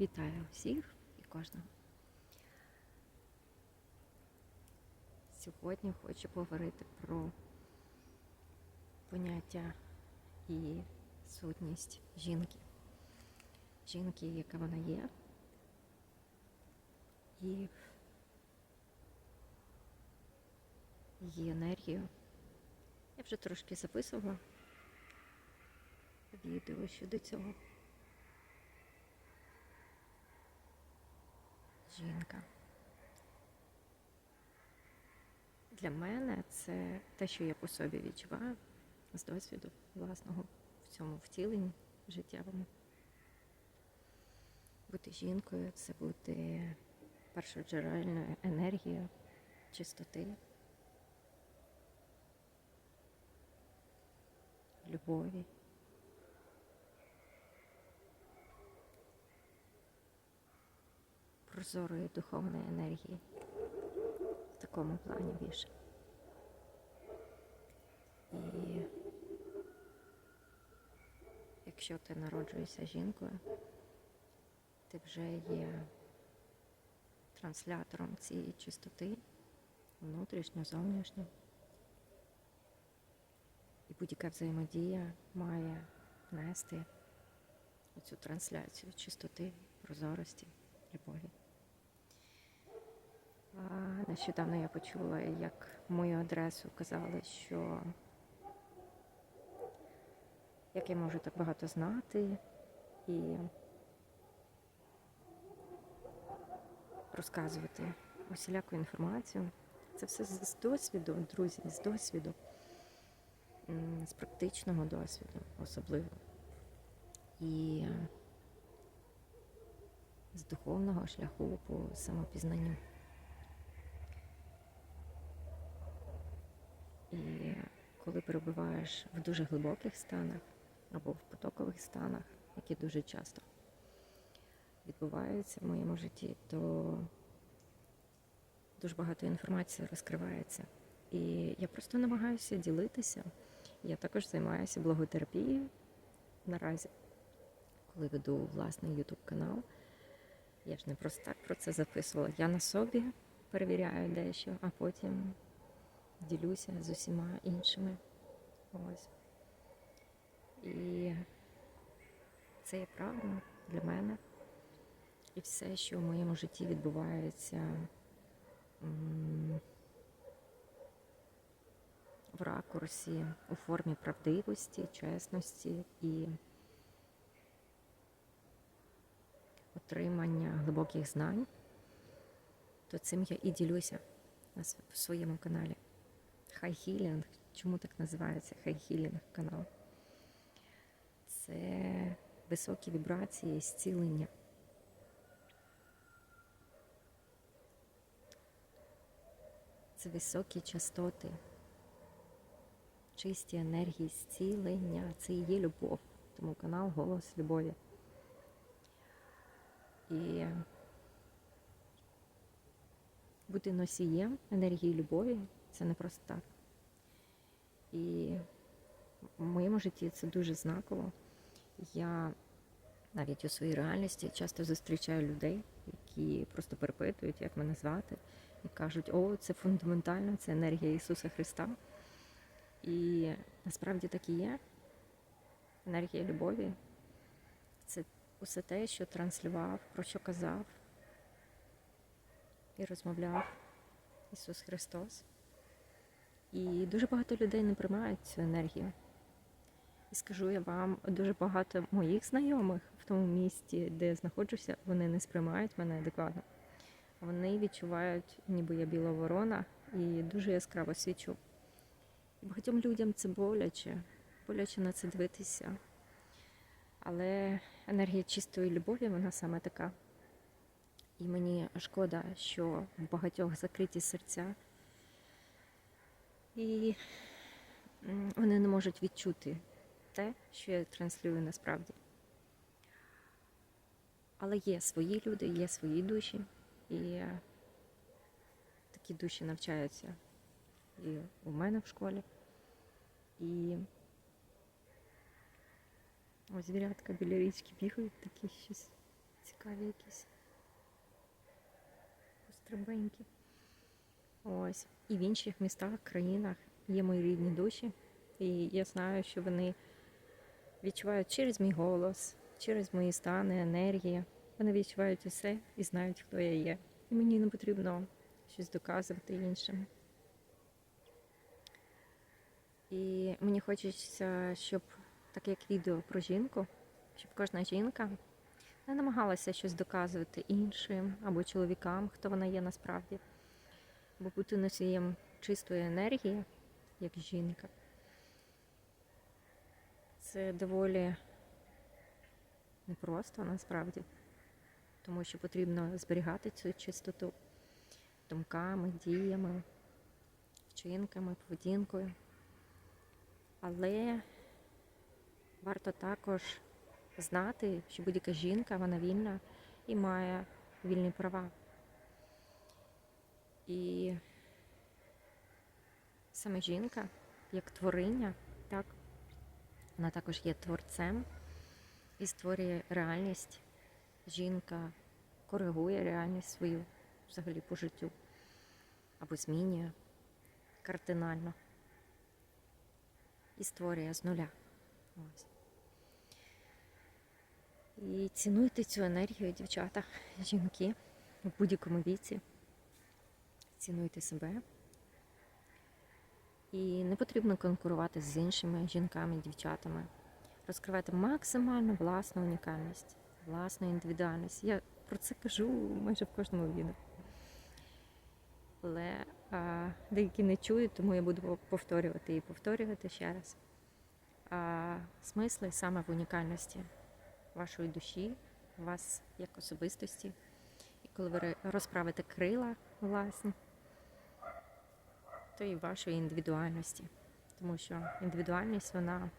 Вітаю всіх і кожного. Сьогодні хочу поговорити про поняття і сутність жінки. Жінки, яка вона є, і її енергію. Я вже трошки записувала відео щодо цього. Жінка. Для мене це те, що я по собі відчуваю з досвіду власного в цьому втіленні життєвому. Бути жінкою це бути першоджерельною енергією, чистоти, любові. Прозорої духовної енергії в такому плані більше. І якщо ти народжуєшся жінкою, ти вже є транслятором цієї чистоти, внутрішньо, зовнішньо. І будь-яка взаємодія має нести цю трансляцію чистоти, прозорості, любові. Нещодавно я почула, як мою адресу казали, що як я можу так багато знати і розказувати усіляку інформацію. Це все з досвіду, друзі, з досвіду, з практичного досвіду особливо. І з духовного шляху по самопізнанню. І коли перебуваєш в дуже глибоких станах або в потокових станах, які дуже часто відбуваються в моєму житті, то дуже багато інформації розкривається. І я просто намагаюся ділитися. Я також займаюся благотерапією наразі, коли веду власний YouTube канал. Я ж не просто так про це записувала. Я на собі перевіряю дещо, а потім ділюся з усіма іншими. Ось. І це є правильно для мене. І все, що в моєму житті відбувається в ракурсі, у формі правдивості, чесності і отримання глибоких знань, то цим я і ділюся в своєму каналі. Хай Хілінг. Чому так називається Хай Хілінг канал? Це високі вібрації, зцілення. Це високі частоти, чисті енергії зцілення. Це і є любов. Тому канал Голос Любові. І бути носієм енергії любові це не просто так. І в моєму житті це дуже знаково. Я навіть у своїй реальності часто зустрічаю людей, які просто перепитують, як мене звати, і кажуть, о, це фундаментально, це енергія Ісуса Христа. І насправді так і є. Енергія любові це усе те, що транслював, про що казав і розмовляв Ісус Христос. І дуже багато людей не приймають цю енергію. І скажу я вам, дуже багато моїх знайомих в тому місті, де я знаходжуся, вони не сприймають мене адекватно. Вони відчувають, ніби я біла ворона, і дуже яскраво свічу. І багатьом людям це боляче, боляче на це дивитися. Але енергія чистої любові, вона саме така. І мені шкода, що в багатьох закриті серця, і вони не можуть відчути те, що я транслюю насправді. Але є свої люди, є свої душі, і такі душі навчаються і у мене в школі. І ось звірятка біля річки бігають, такі щось цікаві якісь. Пострибенькі. Ось. І в інших містах, країнах є мої рідні душі. І я знаю, що вони відчувають через мій голос, через мої стани, енергії. Вони відчувають усе і знають, хто я є. І мені не потрібно щось доказувати іншим. І мені хочеться, щоб так як відео про жінку, щоб кожна жінка не намагалася щось доказувати іншим або чоловікам, хто вона є насправді, бо бути носієм чистої енергії, як жінка, це доволі непросто насправді, тому що потрібно зберігати цю чистоту думками, діями, вчинками, поведінкою. Але варто також знати, що будь-яка жінка вона вільна і має вільні права. І саме жінка, як твориння, так, вона також є творцем і створює реальність. Жінка коригує реальність свою взагалі по життю або змінює кардинально і створює з нуля. Ось. І цінуйте цю енергію, дівчата, жінки у будь-якому віці. Цінуйте себе. І не потрібно конкурувати з іншими жінками, дівчатами. Розкривайте максимально власну унікальність, власну індивідуальність. Я про це кажу майже в кожному відео. Але а, деякі не чують, тому я буду повторювати і повторювати ще раз. А, смисли саме в унікальності вашої душі, вас як особистості. І коли ви розправите крила власні, то і вашої індивідуальності. Тому що індивідуальність, вона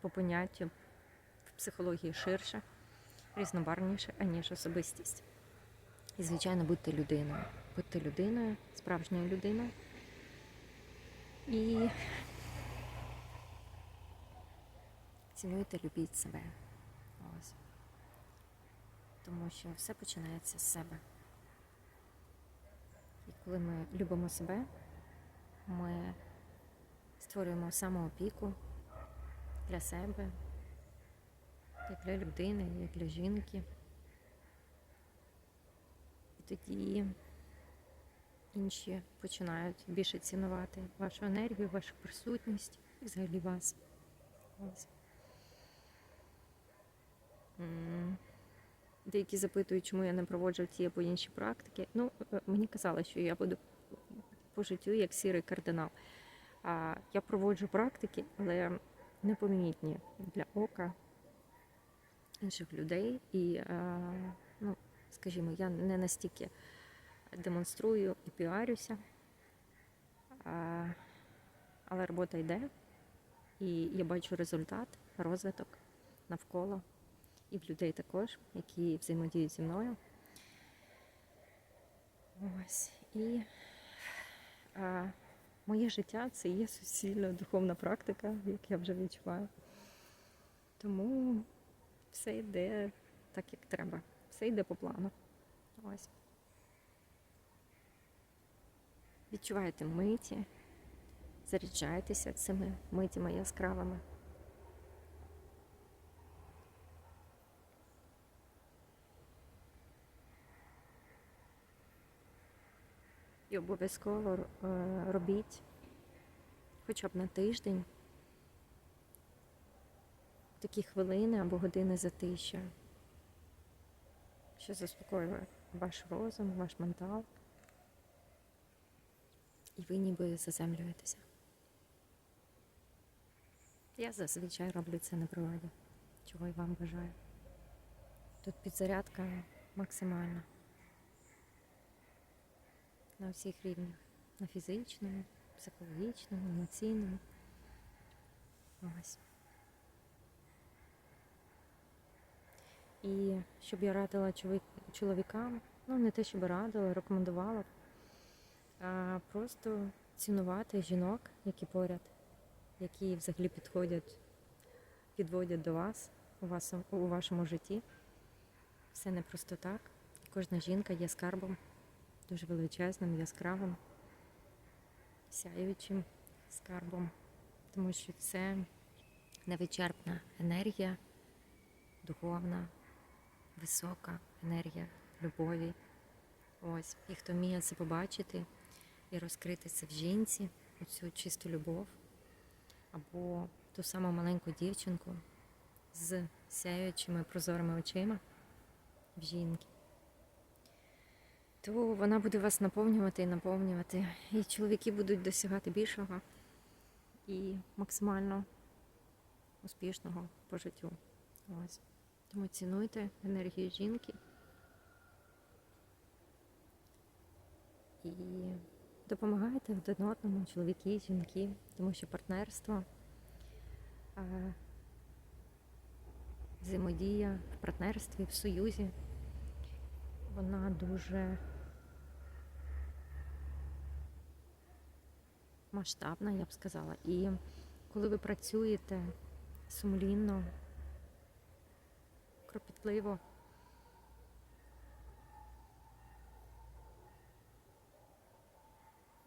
по поняттю в психології ширша, різнобарвніша, аніж особистість. І, звичайно, будьте людиною. Будьте людиною, справжньою людиною. І цінуйте, любіть себе. Ось. Тому що все починається з себе. І коли ми любимо себе, ми створюємо самоопіку для себе, як для людини, як для жінки. І тоді інші починають більше цінувати вашу енергію, вашу присутність і взагалі вас. Деякі запитують, чому я не проводжу ті або інші практики. Ну, е, мені казали, що я буду по життю як сірий кардинал. А я проводжу практики, але непомітні для ока інших людей. І, е, ну, скажімо, я не настільки демонструю і піарюся, а, але робота йде, і я бачу результат, розвиток навколо і в людей також, які взаємодіють зі мною. Ось. І а, моє життя це є суцільна духовна практика, як я вже відчуваю. Тому все йде так, як треба. Все йде по плану. Ось. Відчувайте миті, заряджайтеся цими митями яскравими. І обов'язково е, робіть хоча б на тиждень такі хвилини або години затища, що заспокоює ваш розум, ваш ментал. І ви ніби заземлюєтеся. Я зазвичай роблю це на природі, чого й вам бажаю. Тут підзарядка максимальна на всіх рівнях. На фізичному, психологічному, емоційному. Ось. І щоб я радила чоловікам, ну не те, щоб радила, рекомендувала, а просто цінувати жінок, які поряд, які взагалі підходять, підводять до вас у, вас, у вашому житті. Все не просто так. Кожна жінка є скарбом, дуже величезним, яскравим, сяючим скарбом, тому що це невичерпна енергія, духовна, висока енергія любові. Ось, і хто вміє це побачити і розкрити це в жінці, оцю чисту любов, або ту саму маленьку дівчинку з сяючими прозорими очима в жінки, то вона буде вас наповнювати і наповнювати. І чоловіки будуть досягати більшого і максимально успішного по життю. Ось. Тому цінуйте енергію жінки. І допомагайте один одному, чоловіки, жінки, тому що партнерство, взаємодія в партнерстві, в союзі, вона дуже масштабна, я б сказала. І коли ви працюєте сумлінно, кропітливо,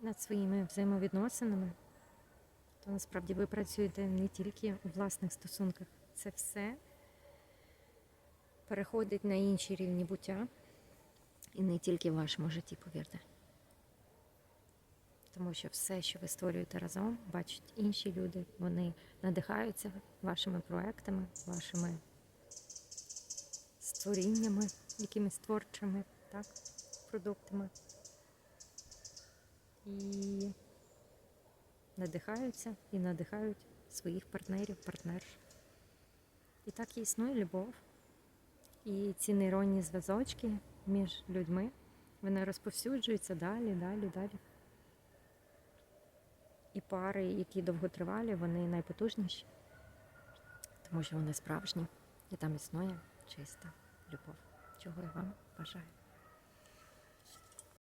над своїми взаємовідносинами, то насправді ви працюєте не тільки у власних стосунках. Це все переходить на інші рівні буття і не тільки в вашому житті, повірте. Тому що все, що ви створюєте разом, бачать інші люди, вони надихаються вашими проектами, вашими створіннями, якимись творчими так, продуктами. І надихаються і надихають своїх партнерів, партнерш. І так існує любов. І ці нейронні зв'язочки між людьми, вони розповсюджуються далі, далі, далі. І пари, які довготривалі, вони найпотужніші, тому що вони справжні. І там існує чиста любов, чого я вам бажаю.